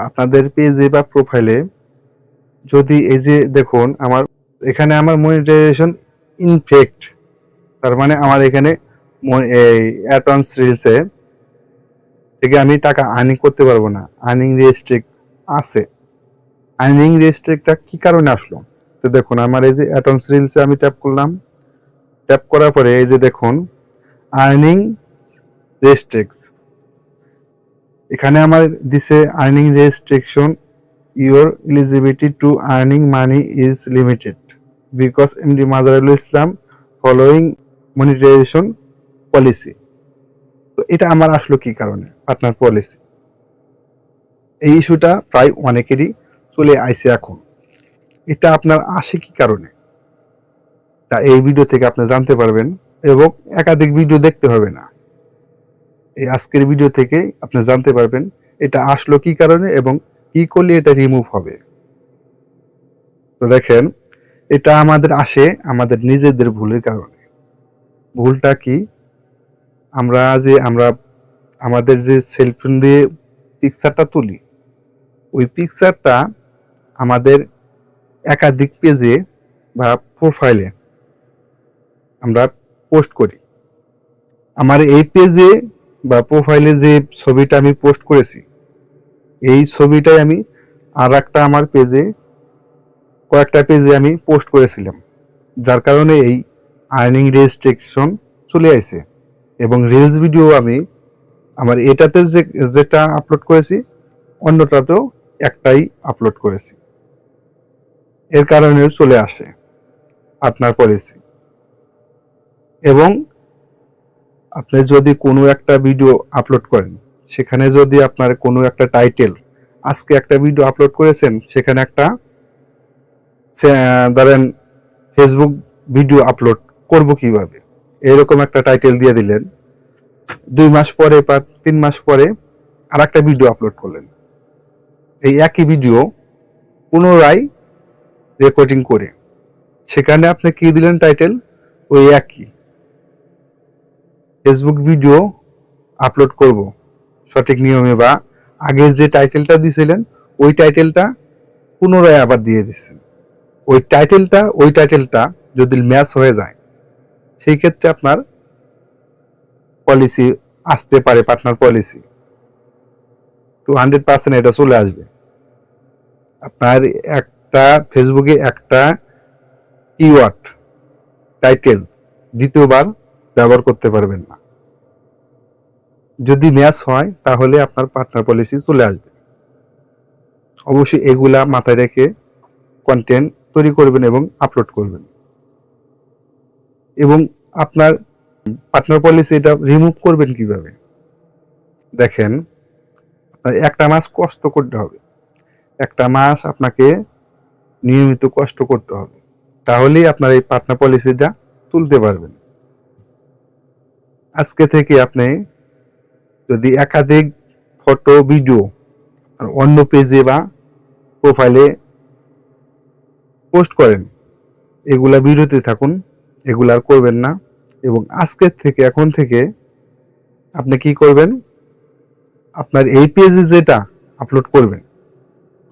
আপনাদের পেজে বা প্রোফাইলে যদি এই যে দেখুন, আমার, এখানে আমার মনিটাইজেশন ইনফেক্ট তার মানে আমার এখানে এই অ্যাডভান্স রিলসে থেকে আমি টাকা আর্নিং করতে পারব না। আর্নিং রেস্ট্রিক্ট আছে। আর্নিং রেস্ট্রিক্টটা কি কারণে আসলো? তো দেখুন, আমার এই যে অ্যাটমস রিলসে আমি ট্যাপ করলাম। ট্যাপ করার পরে এই যে দেখুন আর্নিং রেস্ট্রিক্টস এখানে আমার দিছে earning restriction your eligibility to earning money is limited because MD Mazharul Islam following monetization policy তো এটা আমার আসলো কি কারণে? পার্টনার পলিসি এই ইস্যুটা প্রায় অনেকেরই চলে আইছে এখন। এটা আপনার আসে কি কারণে? তা এই ভিডিও থেকে আপনি জানতে পারবেন এবং একাধিক ভিডিও দেখতে হবে না। এই আজকের ভিডিও থেকে আপনি জানতে পারবেন এটা আসলো কি কারণে এবং কি করলে এটা রিমুভ হবে। তো দেখেন, এটা আমাদের আসে আমাদের নিজেদের ভুলের কারণে। ভুলটা কি? আমরা যে আমরা আমাদের যে সেলফোন দিয়ে পিকচারটা তুলি, ওই পিকচারটা আমাদের একাধিক পেজে বা প্রোফাইলে আমরা পোস্ট করি। আমার এই পেজে বা প্রোফাইলে যে ছবিটা আমি পোস্ট করেছি, এই ছবিটাই আমি আর একটা আমার পেজে কয়েকটা পেজে আমি পোস্ট করেছিলাম। যার কারণে এই আর্নিং রেস্ট্রিকশন চলে আসে এবং রিলস ভিডিও আমি আমার এটাতে যে, যেটা আপলোড করেছি, অন্যটাতেও একটাই আপলোড করেছি। এর কারণে চলে আসে আপনার পলিসি এবং আপনি যদি কোনো একটা ভিডিও আপলোড করেন, সেখানে যদি আপনার কোনো একটা টাইটেল আজকে একটা ভিডিও আপলোড করেছেন, সেখানে একটা ধরেন ফেসবুক ভিডিও আপলোড করব কীভাবে? এরকম একটা টাইটেল দিয়ে দিলেন। দুই মাস পরে বা তিন মাস পরে আর একটা ভিডিও আপলোড করলেন। এই একই ভিডিও পুনরায় রেকর্ডিং করে। সেখানে আপনি কি দিলেন টাইটেল ওই একই। ফেসবুক ভিডিও আপলোড করব। সঠিক নিয়মে বা আগে যে টাইটেলটা দিছিলেন, ওই টাইটেলটা পুনরায় আবার দিয়ে দিচ্ছেন। ওই টাইটেলটা ওই টাইটেলটা যদি ম্যাচ হয়ে যায়, সেই ক্ষেত্রে আপনার পলিসি আসতে পারে partner policy two hundred percent এটা চলে আসবে। আপনার একটা ফেসবুকে একটা কিওয়ার্ড টাইটেল দ্বিতীয়বার ব্যবহার করতে পারবেন না। যদি ম্যাচ হয়, তাহলে আপনার পার্টনার পলিসি চলে আসবে। অবশ্যই এগুলা মাথায় রেখে কন্টেন্ট তৈরি করবেন এবং আপলোড করবেন। এবং আপনার পার্টনার পলিসি এটা রিমুভ করবেন কীভাবে? দেখেন একটা মাস কষ্ট করতে হবে। একটা মাস আপনাকে নিয়মিত কষ্ট করতে হবে। তাহলেই আপনার এই পার্টনার পলিসিটা তুলতে পারবেন। আজকে থেকে আপনি যদি একাধিক ফটো, ভিডিও অন্য পেজে বা প্রোফাইলে পোস্ট করেন, এগুলা ভিডিওতে থাকুন, এগুলা আর করবেন না। এবং আজকের থেকে, এখন থেকে আপনি কি করবেন? আপনার এই পেজে যেটা আপলোড করবেন,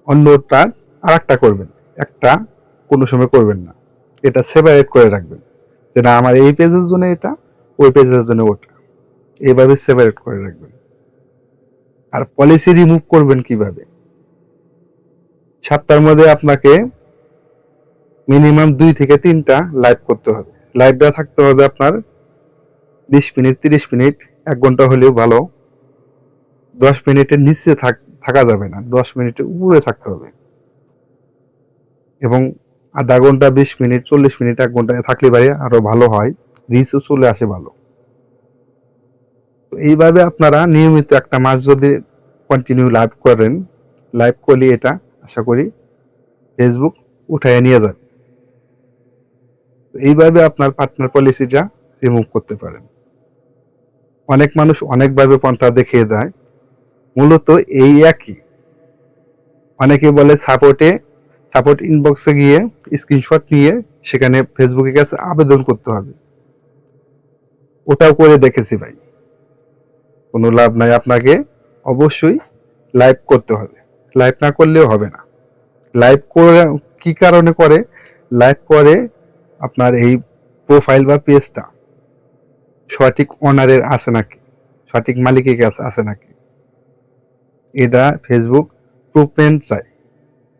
অন্যটা আর একটা করবেন, একটা কোনো সময় করবেন না। এটা সেপারেট করে রাখবেন, যে না, আমার এই পেজের জন্য এটা ওই পেজের জন্য ওটা এইভাবে সেপারেট করে রাখবেন। আর পলিসি রিমুভ করবেন কীভাবে? সপ্তাহের মধ্যে আপনাকে মিনিমাম দুই থেকে তিনটা লাইভ করতে হবে। লাইভটা থাকতে হবে আপনার বিশ মিনিট, তিরিশ মিনিট, এক ঘণ্টা হলেও ভালো। দশ মিনিটের নিচে থাক- থাকা যাবে না। দশ মিনিটের উপরে থাকতে হবে। এবং আধা ঘণ্টা, বিশ মিনিট, চল্লিশ মিনিট, এক ঘণ্টা থাকলে পারে আরও ভালো হয়। রিচও চলে আসে ভালো। এইভাবে আপনারা নিয়মিত একটা মাস যদি কন্টিনিউ লাইভ করেন লাইভ করলে এটা আশা করি ফেসবুক উঠায় নিয়ে যাবে। এইভাবে আপনার পার্টনার পলিসিটা রিমুভ করতে পারেন। অনেক মানুষ অনেকভাবে পন্থা দেখিয়ে দেয়, মূলত এই একই। অনেকে বলে সাপোর্টে সাপোর্ট ইনবক্সে গিয়ে স্ক্রিনশট নিয়ে সেখানে ফেসবুকের কাছে আবেদন করতে হবে। ওটাও করে দেখেছি ভাই। কোনো লাভ নাই আপনাকে, অবশ্যই লাইভ করতে হবে। লাইভ না করলেও হবে না। লাইভ করে কি কারণে করে? লাইভ করে আপনার এই প্রোফাইল বা পেজটা সঠিক ওনারের আছে নাকি? সঠিক মালিকের কাছে আছে নাকি? এটা ফেসবুক প্রুফমেন্ট চায়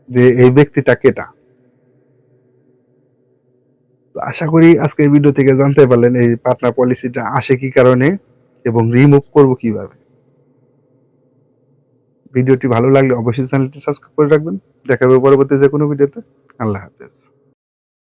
যে এই ব্যক্তিটা কেটা? আশা করি আজকের ভিডিও থেকে জানতে পারলেন এই পার্টনার পলিসিটা আসে কি কারণে এবং রিমুভ করব কীভাবে। ভিডিওটি ভালো লাগলে অবশ্যই চ্যানেলটি সাবস্ক্রাইব করে রাখবেন। দেখা হবে পরবর্তী যে কোনো ভিডিওতে আল্লাহ হাফেজ।